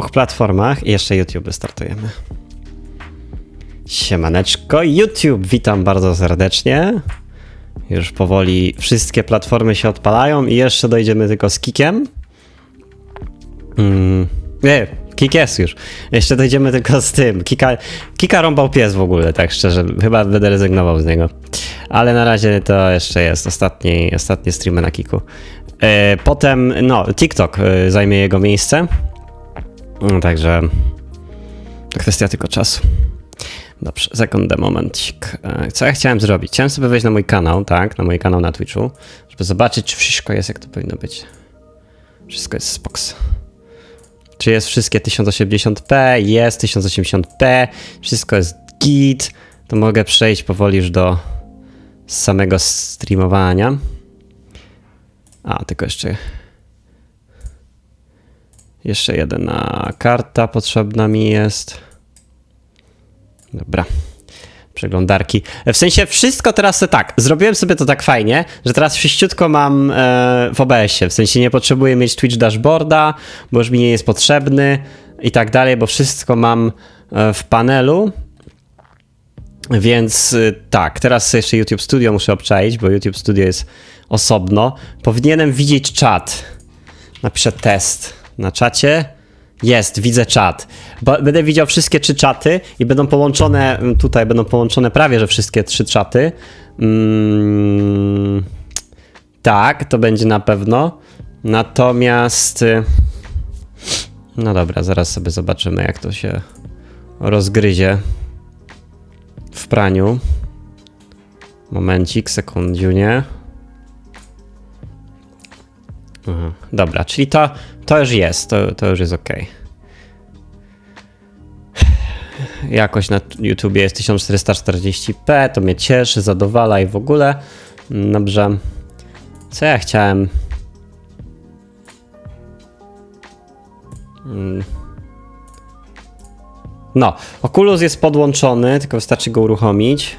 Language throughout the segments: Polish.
dwóch platformach i jeszcze YouTube startujemy. Siemaneczko YouTube, witam bardzo serdecznie. Już powoli wszystkie platformy się odpalają i jeszcze dojdziemy tylko z Kikiem. Mm, nie, Kik jest już. Jeszcze dojdziemy tylko z tym. Kika, Kika rąbał pies w ogóle, tak szczerze. Chyba będę rezygnował z niego. Ale na razie to jeszcze jest ostatni, ostatnie streamy na Kiku. E, potem, no, TikTok e, zajmie jego miejsce. No, także to kwestia tylko czasu. Dobrze, sekundę, momencik. E, Co ja chciałem zrobić? Chciałem sobie wejść na mój kanał, tak, na mój kanał na Twitchu, żeby zobaczyć, czy wszystko jest jak to powinno być. Wszystko jest spoks. Czy jest wszystkie 1080p? Jest 1080p. Wszystko jest git. To mogę przejść powoli już do samego streamowania. A, tylko jeszcze jeszcze jedna karta potrzebna mi jest. Dobra. Przeglądarki. W sensie wszystko teraz tak. Zrobiłem sobie to tak fajnie, że teraz wszyściutko mam e, w OBS-ie. W sensie nie potrzebuję mieć Twitch dashboarda, bo już mi nie jest potrzebny i tak dalej, bo wszystko mam e, w panelu. Więc y, tak, teraz jeszcze YouTube Studio muszę obczaić, bo YouTube Studio jest osobno. Powinienem widzieć czat. Napiszę test na czacie. Jest, widzę czat. Będę widział wszystkie trzy czaty i będą połączone, mm, tutaj będą połączone prawie, że wszystkie trzy czaty. Mm, tak, to będzie na pewno. Natomiast. y, No dobra, zaraz sobie zobaczymy, jak to się rozgryzie w praniu. Momencik, sekundziunie. Aha, dobra, czyli to, to już jest, to, to już jest ok. Jakość na YouTubie jest 1440p, to mnie cieszy, zadowala i w ogóle. Dobrze. Co ja chciałem? Mm. No, Oculus jest podłączony, tylko wystarczy go uruchomić.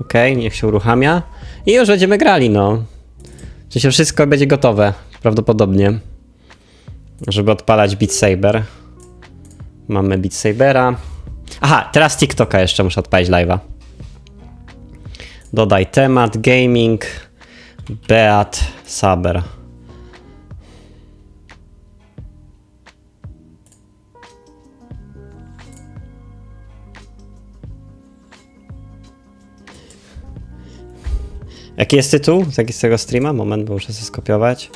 Ok, niech się uruchamia. I już będziemy grali, no. Czy się wszystko będzie gotowe, prawdopodobnie. Żeby odpalać Beat Saber. Mamy Beat Sabera. Aha, teraz TikToka jeszcze muszę odpalić live'a. Dodaj temat, gaming, Beat Saber. Jaki jest tytuł z tego streama? Moment, bo muszę sobie skopiować.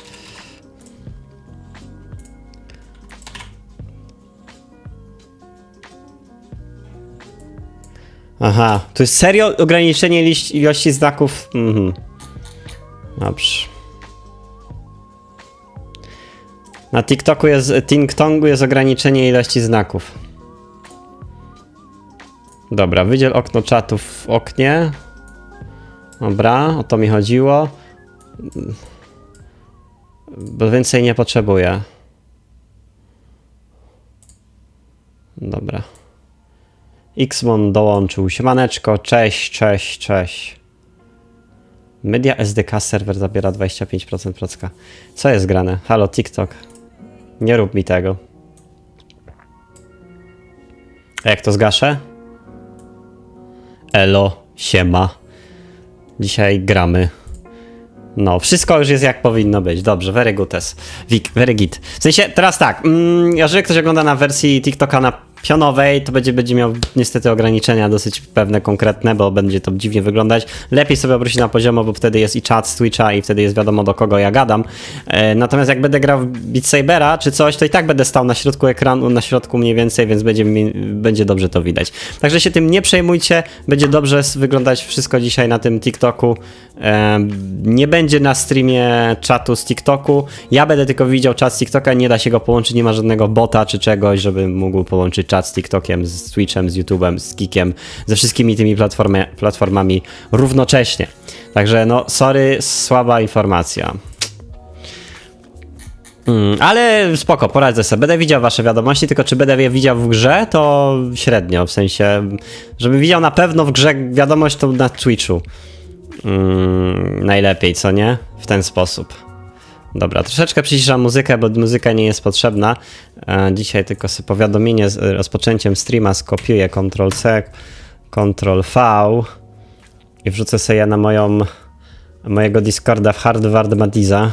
Aha, tu jest serio ograniczenie ilości znaków. Mhm. Dobrze. Na TikToku jest, TikToku jest ograniczenie ilości znaków. Dobra, wydziel okno czatów w oknie. Dobra, o to mi chodziło. Bo więcej nie potrzebuję. Dobra. Xmon dołączył. Siemaneczko, cześć, cześć, cześć. Media SDK serwer zabiera 25% procka. Co jest grane? Halo, TikTok. Nie rób mi tego. A jak to zgaszę? Elo, siema. Dzisiaj gramy. No, wszystko już jest jak powinno być. Dobrze, very good. Wik, very good. W sensie, teraz tak, mm, jeżeli ktoś ogląda na wersji TikToka na pionowej, to będzie, będzie miał niestety ograniczenia dosyć pewne, konkretne, bo będzie to dziwnie wyglądać. Lepiej sobie obrócić na poziomo, bo wtedy jest i czat z Twitcha i wtedy jest wiadomo do kogo ja gadam. E, natomiast jak będę grał w Beat Sabera czy coś, to i tak będę stał na środku ekranu, na środku mniej więcej, więc będzie, będzie dobrze to widać. Także się tym nie przejmujcie, będzie dobrze wyglądać wszystko dzisiaj na tym TikToku. E, nie będzie na streamie czatu z TikToku. Ja będę tylko widział czat z TikToka, nie da się go połączyć, nie ma żadnego bota czy czegoś, żeby mógł połączyć czat z TikTokiem, z Twitchem, z YouTube'em, z Kikiem, ze wszystkimi tymi platformami równocześnie. Także no, sorry, słaba informacja. Mm, ale spoko, poradzę sobie. Będę widział wasze wiadomości, tylko czy będę je widział w grze, to średnio, w sensie, żebym widział na pewno w grze wiadomość, to na Twitchu. Mm, najlepiej, co nie? W ten sposób. Dobra, troszeczkę przyciszam muzykę, bo muzyka nie jest potrzebna. E, Dzisiaj tylko sobie powiadomienie z rozpoczęciem streama skopiuję Ctrl-C, Ctrl-V i wrzucę sobie na moją, mojego Discorda w Hardware Madiza.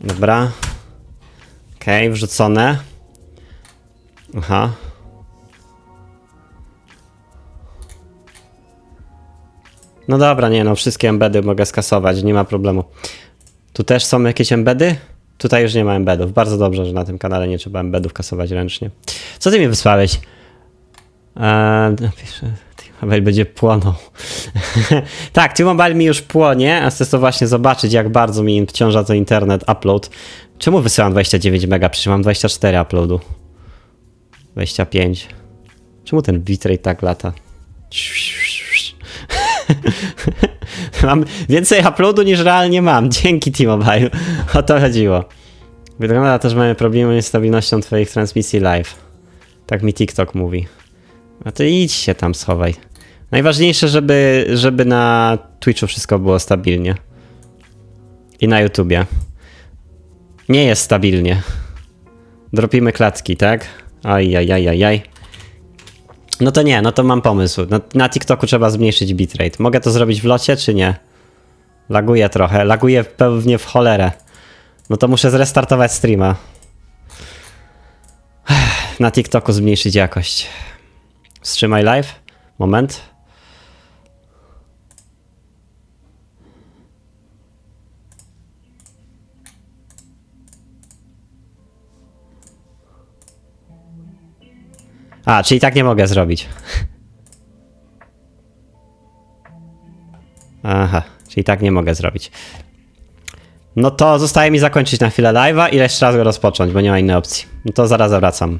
Dobra. Okej, wrzucone. Aha. No dobra, nie no, wszystkie embedy mogę skasować, nie ma problemu. Tu też są jakieś embedy? Tutaj już nie ma embedów. Bardzo dobrze, że na tym kanale nie trzeba embedów kasować ręcznie. Co ty mi wysłałeś? Eee, napiszę, T-Mobile będzie płonął. tak, T-Mobile mi już płonie, a chcę to właśnie zobaczyć, jak bardzo mi wciąża to internet upload. Czemu wysyłam 29 mega? Przecież mam 24 uploadu. 25. Czemu ten bitrate tak lata? mam więcej uploadu niż realnie mam. Dzięki T-Mobile. O to chodziło. Wygląda że mamy problemy z stabilnością twoich transmisji live. Tak mi TikTok mówi. A to idź się tam schowaj. Najważniejsze, żeby, żeby na Twitchu wszystko było stabilnie. I na YouTubie. Nie jest stabilnie. Dropimy klatki, tak? Ajajajajaj. No to nie, no to mam pomysł. Na, na TikToku trzeba zmniejszyć bitrate. Mogę to zrobić w locie, czy nie? Laguje trochę. Laguje pewnie w cholerę. No to muszę zrestartować streama. Na TikToku zmniejszyć jakość. Wstrzymaj live. Moment. A, czyli tak nie mogę zrobić. Aha, czyli tak nie mogę zrobić. No to zostaje mi zakończyć na chwilę live'a i jeszcze raz go rozpocząć, bo nie ma innej opcji. No to zaraz wracam.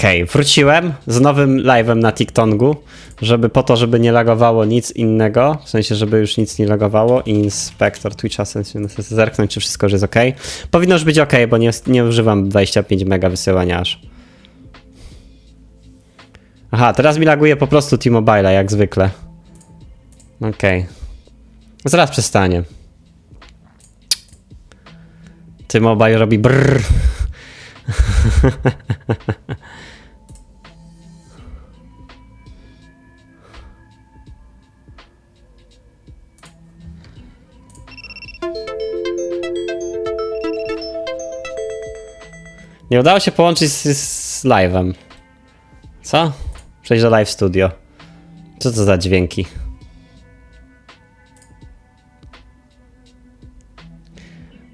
Okej, wróciłem z nowym live'em na TikTongu, żeby po to, żeby nie lagowało nic innego, w sensie, żeby już nic nie lagowało inspektor Twitcha, w sensie no, zerknąć, czy wszystko już jest ok. Powinno już być ok, bo nie, nie używam 25 mega wysyłania aż. Aha, teraz mi laguje po prostu T-Mobile, jak zwykle. Okej. Zaraz przestanie. T-Mobile robi brrr. Nie udało się połączyć z, z live'em. Co? Przejść do live studio. Co to za dźwięki?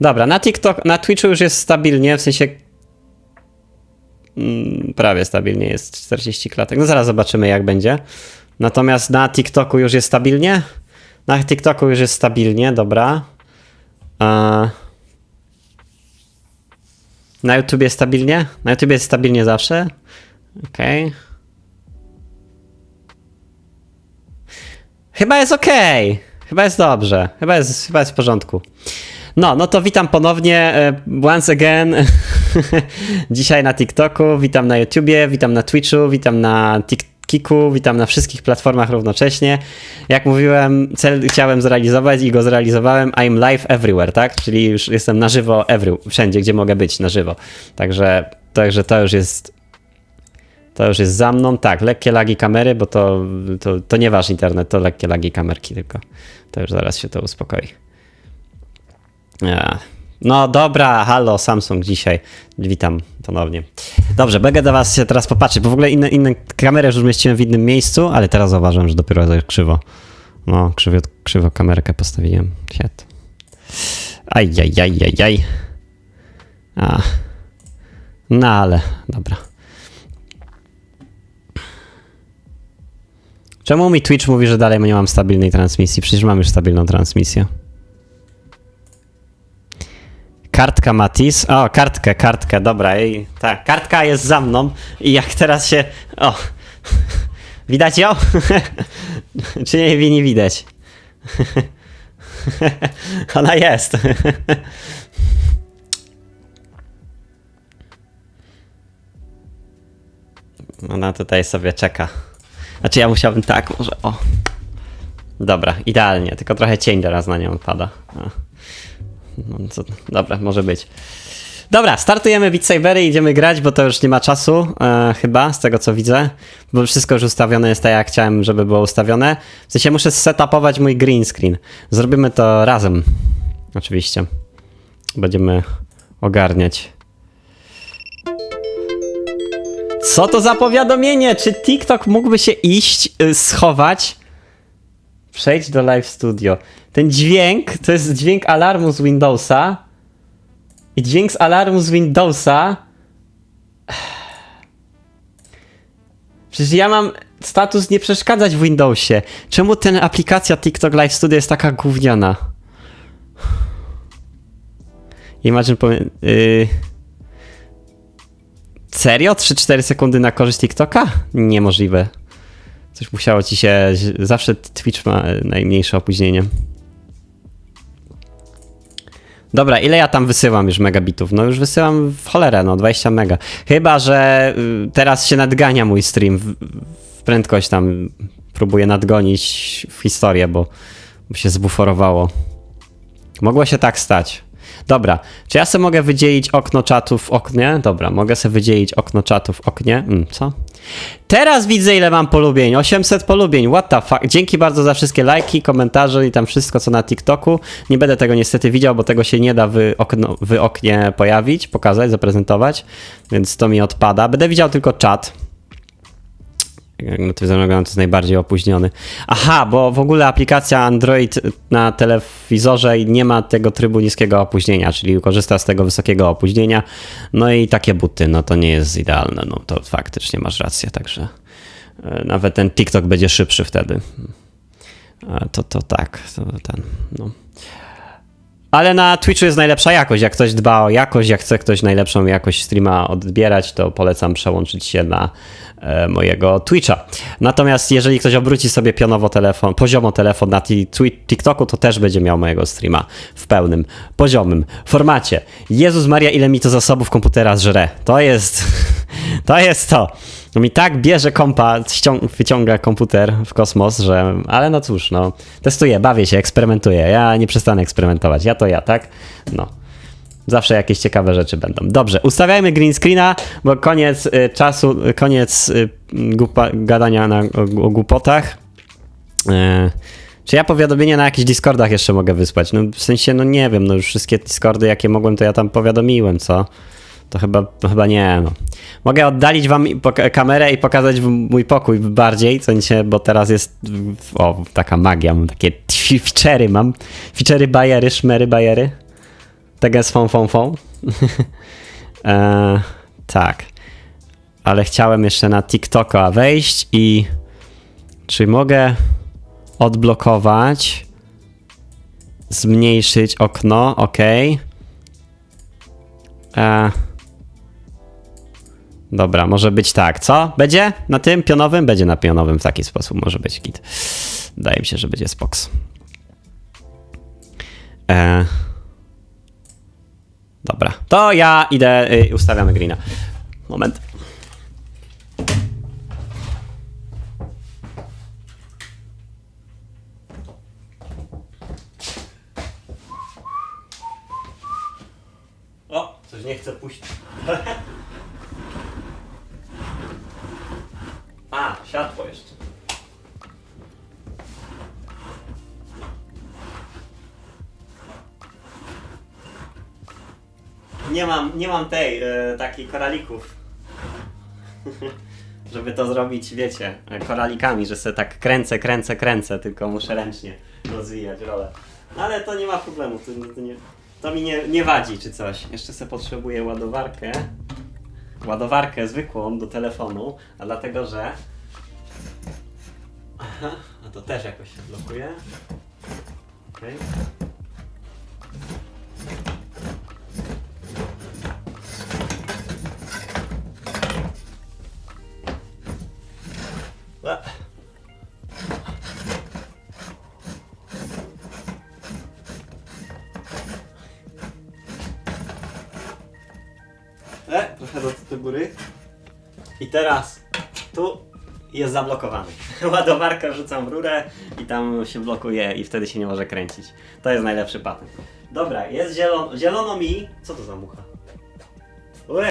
Dobra, na TikTok, na Twitchu już jest stabilnie, w sensie prawie stabilnie jest 40 klatek. No zaraz zobaczymy jak będzie. Natomiast na TikToku już jest stabilnie. Na TikToku już jest stabilnie, dobra. Na YouTubie stabilnie? Na YouTubie jest stabilnie zawsze? Okej. Chyba jest okej. Chyba jest dobrze. Chyba jest, chyba jest w porządku. No, no to witam ponownie e, once again dzisiaj na TikToku, witam na YouTubie, witam na Twitchu, witam na TikToku, witam na wszystkich platformach równocześnie. Jak mówiłem, cel chciałem zrealizować i go zrealizowałem. I'm live everywhere, tak? Czyli już jestem na żywo every, wszędzie, gdzie mogę być na żywo. Także, także to już jest to już jest za mną. Tak, lekkie lagi kamery, bo to, to, to nie wasz internet, to lekkie lagi kamerki tylko. To już zaraz się to uspokoi. No dobra, halo Samsung dzisiaj. Witam ponownie. Dobrze, będę do was się teraz popatrzeć, bo w ogóle inne, inne kamery już umieściłem w innym miejscu, ale teraz zauważyłem, że dopiero tak krzywo. No, krzywo, krzywo kamerkę postawiłem. Shit. Ajajajajaj. A. No ale, dobra. Czemu mi Twitch mówi, że dalej nie mam stabilnej transmisji? Przecież mam już stabilną transmisję. Kartka Matis. O, kartkę, kartkę, dobra. Ej, tak, kartka jest za mną i jak teraz się. O! Widać ją? Czy nie, nie widać? Ona jest. Ona tutaj sobie czeka. Znaczy ja musiałbym tak, może o. Dobra, idealnie, tylko trochę cień teraz na nią pada. A. No, co, dobra, może być. Dobra, startujemy Beat Sabery, idziemy grać, bo to już nie ma czasu, e, chyba, z tego co widzę, bo wszystko już ustawione jest tak, jak chciałem, żeby było ustawione. W sensie muszę setupować mój green screen. Zrobimy to razem, oczywiście. Będziemy ogarniać. Co to za powiadomienie? Czy TikTok mógłby się iść, y, schować? Przejdź do Live Studio. Ten dźwięk to jest dźwięk alarmu z Windowsa. I dźwięk z alarmu z Windowsa. Przecież ja mam status nie przeszkadzać w Windowsie. Czemu ten aplikacja TikTok Live Studio jest taka gówniana? Imagine powiem. Yy... Serio? 3-4 sekundy na korzyść TikToka? Niemożliwe. Coś musiało ci się. Zawsze Twitch ma najmniejsze opóźnienie. Dobra, ile ja tam wysyłam już megabitów? No już wysyłam w cholerę, no 20 mega. Chyba, że y, teraz się nadgania mój stream. W, w prędkość tam próbuję nadgonić w historię, bo, bo się zbuforowało. Mogło się tak stać. Dobra, czy ja sobie mogę wydzielić okno czatu w oknie? Dobra, mogę sobie wydzielić okno czatu w oknie. Mm, co? Teraz widzę, ile mam polubień. 800 polubień. What the fuck? Dzięki bardzo za wszystkie lajki, komentarze i tam wszystko, co na TikToku. Nie będę tego niestety widział, bo tego się nie da w, okno, w oknie pojawić, pokazać, zaprezentować, więc to mi odpada. Będę widział tylko czat. Notyfikacja oglądam to jest najbardziej opóźniony. Aha, bo w ogóle aplikacja Android na telewizorze nie ma tego trybu niskiego opóźnienia, czyli korzysta z tego wysokiego opóźnienia. No i takie buty, no to nie jest idealne. No to faktycznie masz rację, także e, nawet ten TikTok będzie szybszy wtedy. E, To, to tak, to ten, no. Ale na Twitchu jest najlepsza jakość. Jak ktoś dba o jakość, jak chce ktoś najlepszą jakość streama odbierać, to polecam przełączyć się na e, mojego Twitcha. Natomiast jeżeli ktoś obróci sobie pionowo telefon, poziomo telefon na TikToku, to też będzie miał mojego streama w pełnym, poziomym formacie. Jezus Maria, ile mi to zasobów komputera żre. To jest, to jest to. No mi tak bierze kompa, wyciąga komputer w kosmos, że. Ale no cóż, no. Testuję, bawię się, eksperymentuję. Ja nie przestanę eksperymentować. Ja to ja, tak? No. Zawsze jakieś ciekawe rzeczy będą. Dobrze, ustawiajmy green screena, bo koniec y, czasu, y, koniec y, głupa, gadania na, o, o głupotach. E, czy ja powiadomienia na jakichś Discordach jeszcze mogę wysłać? No w sensie, no nie wiem, no już wszystkie Discordy, jakie mogłem, to ja tam powiadomiłem, co? To chyba, to chyba nie, no. Mogę oddalić wam kamerę i pokazać mój pokój bardziej, co nie, bo teraz jest, o, taka magia, mam takie feature'y mam, feature'y bajery, szmery bajery. Tak jest fą, fą, fą. e, tak. Ale chciałem jeszcze na TikToka wejść i czy mogę odblokować, zmniejszyć okno, ok. E, dobra, może być tak, co? Będzie na tym pionowym? Będzie na pionowym w taki sposób, może być git. Wydaje mi się, że będzie spoks. E, dobra, to ja idę, y, ustawiamy greena. Moment. O, coś nie chcę puścić. Nie mam, nie mam tej, e, takiej koralików. Żeby to zrobić, wiecie, koralikami, że sobie tak kręcę, kręcę, kręcę, tylko muszę ręcznie rozwijać rolę. Ale to nie ma problemu, to, to, nie, to mi nie, nie wadzi czy coś. Jeszcze sobie potrzebuję ładowarkę. Ładowarkę zwykłą do telefonu, a dlatego, że Aha, a to też jakoś się blokuje. Okej. Okay. E, trochę do, do góry. I teraz tu jest zablokowany. Ładowarkę wrzucam w rurę i tam się blokuje i wtedy się nie może kręcić. To jest najlepszy patent. Dobra, jest zielono, zielono mi. Co to za mucha?